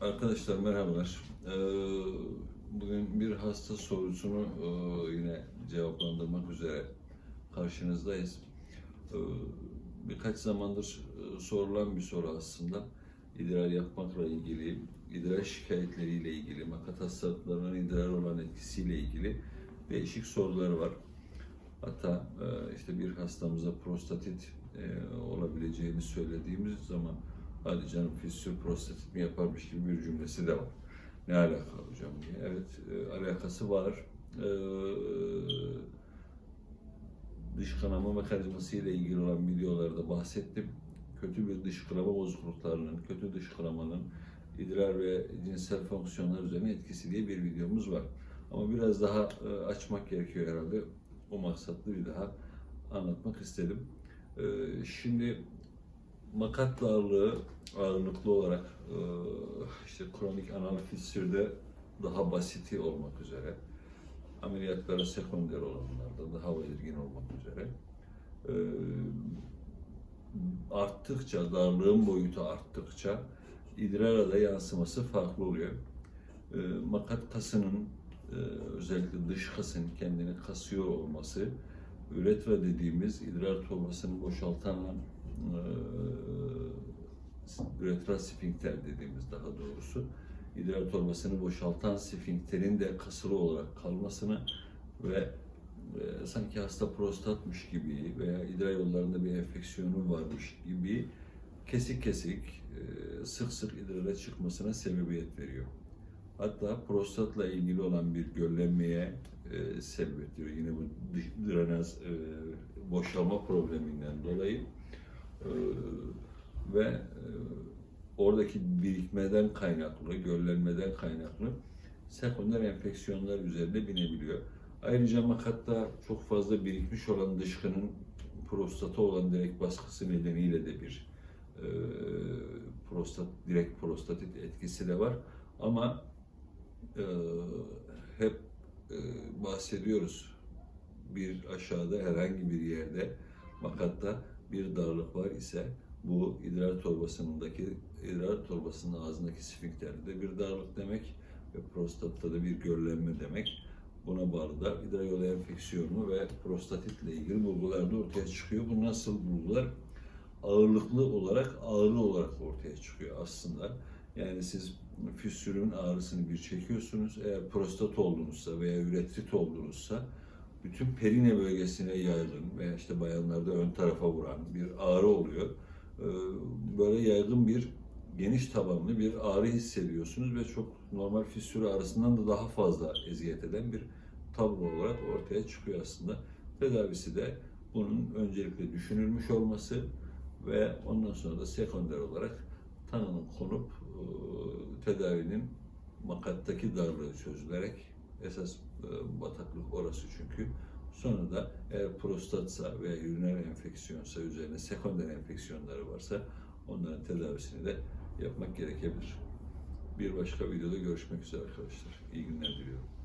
Arkadaşlar merhabalar. Ee, Bugün bir hasta sorusunu e, yine cevaplandırmak üzere karşınızdayız. Ee, Birkaç zamandır e, sorulan bir soru aslında. İdrar yapmakla ilgili, idrar şikayetleriyle ilgili, makat hastalıklarının idrar olan etkisiyle ilgili değişik sorular var. Hatta e, işte bir hastamıza prostatit olabileceğini söylediğimiz zaman hadi canım fistül prostatit mi yaparmış gibi bir cümlesi de var. Ne alaka hocam diye. Evet e, alakası var. E, dış kanama mekanizması ile ilgili olan videolarda bahsettim. Kötü bir dış kanama bozukluklarının, kötü dış kanamanın idrar ve cinsel fonksiyonlar üzerine etkisi diye bir videomuz var. Ama biraz daha e, açmak gerekiyor herhalde. O maksatlı bir daha anlatmak istedim. E, şimdi makat darlığı ağırlıklı olarak e, işte kronik anal fistülde daha basiti olmak üzere ameliyatlara sekonder olanlarda daha belirgin olmak üzere e, arttıkça, darlığın boyutu arttıkça idrara da yansıması farklı oluyor. E, makat kasının özellikle dış kasın kendini kasıyor olması üretra dediğimiz idrar torbasını boşaltan e, üretral sfinkter dediğimiz daha doğrusu idrar torbasını boşaltan sfinkterin de kasılı olarak kalmasını ve e, sanki hasta prostatmış gibi veya idrar yollarında bir enfeksiyonu varmış gibi kesik kesik e, sık sık idrara çıkmasına sebebiyet veriyor. Hatta prostatla ilgili olan bir göllenmeye e, sebebiyet veriyor. Yine bu drenaj e, boşalma probleminden dolayı e, ve e, oradaki birikmeden kaynaklı, göllenmeden kaynaklı sekonder enfeksiyonlar üzerinde binebiliyor. Ayrıca makatta çok fazla birikmiş olan dışkının prostata olan direkt baskısı nedeniyle de bir e, prostat direkt prostatit etkisi de var. Ama e, hep e, bahsediyoruz bir aşağıda herhangi bir yerde makatta bir darlık var ise bu idrar torbasındaki idrar torbasının ağzındaki sfinkterde bir darlık demek ve prostatta da bir göllenme demek. Buna bağlı da idrar yolu enfeksiyonu ve prostatitle ilgili bulgular da ortaya çıkıyor. Bu nasıl bulgular? Ağırlıklı olarak, ağırlı olarak ortaya çıkıyor aslında. Yani siz füstülün ağrısını bir çekiyorsunuz. Eğer prostat olduğunuzsa veya üretrit olduğunuzsa bütün perine bölgesine yaygın veya işte bayanlarda ön tarafa vuran bir ağrı oluyor. Ee, Böyle yaygın bir geniş tabanlı bir ağrı hissediyorsunuz ve çok normal fistül ağrısından da daha fazla eziyet eden bir tablo olarak ortaya çıkıyor aslında. Tedavisi de bunun öncelikle düşünülmüş olması ve ondan sonra da sekonder olarak tanının konup e, tedavinin makattaki darlığı çözülerek esas bataklık orası çünkü. Sonra da eğer prostatsa veya üriner enfeksiyonsa üzerine sekonder enfeksiyonları varsa onların tedavisini de yapmak gerekebilir. Bir başka videoda görüşmek üzere arkadaşlar. İyi günler diliyorum.